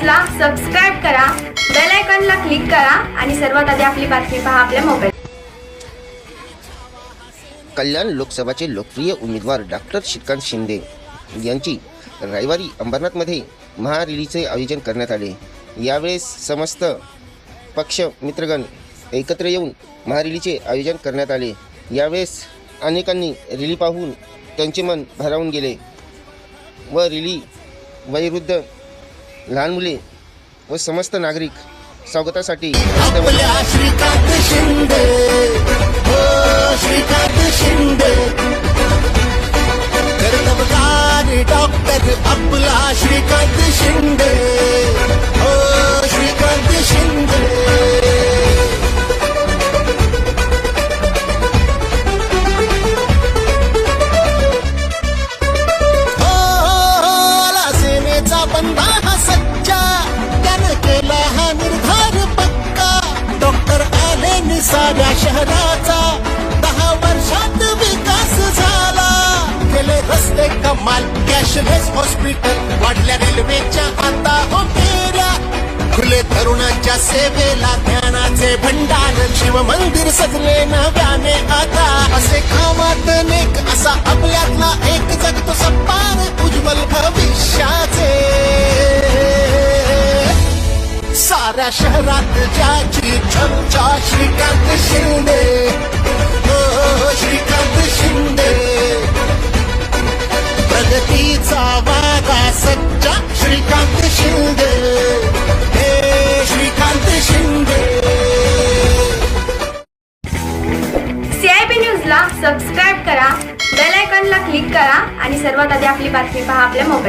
न्यूजला सबस्क्राईब करा बेल आयकॉनला क्लिक करा आणि सर्वात आधी आपली बातमी पहा आपल्या मोबाईल कल्याण लोकसभाचे लोकप्रिय उमेदवार डॉक्टर श्रीकांत शिंदे यांची रविवारी अंबरनाथमध्ये महारॅलीचे आयोजन करण्यात आले. यावेळेस समस्त पक्ष मित्रगण एकत्र येऊन महारॅलीचे आयोजन करण्यात आले. यावेळेस अनेकांनी रॅली पाहून त्यांचे मन भरावून गेले व रॅली वयोवृद्ध लहान मुले व समस्त नागरिक स्वागतासाठी श्रीकांत शिंदे. हो डॉक्टर आपला श्रीकांत शिंदे. शहराचा दहा वर्षात विकास झाला. केले रस्ते कमाल कॅशलेस हॉस्पिटल वाढल्या रेल्वेच्या आता हो फेऱ्या खुले तरुणांच्या सेवेला ज्ञानाचे भंडार शिव मंदिर सजले नव्याने आता. असे कामात नेक असा आपल्यातला एक जगतो सप्पार उज्ज्वल भविष्याचे साऱ्या शहरात ज्याची चर्चा श्रीकांत शिंदे. हो, हो, हो श्रीकांत शिंदे. प्रगतीचा वागा सच्चा श्रीकांत शिंदे. हे श्रीकांत शिंदे. सीआयबी न्यूजला सबस्क्राईब करा बेल आयकॉनला क्लिक करा आणि सर्वात आधी आपली बातमी पहा आपल्या मोबाईल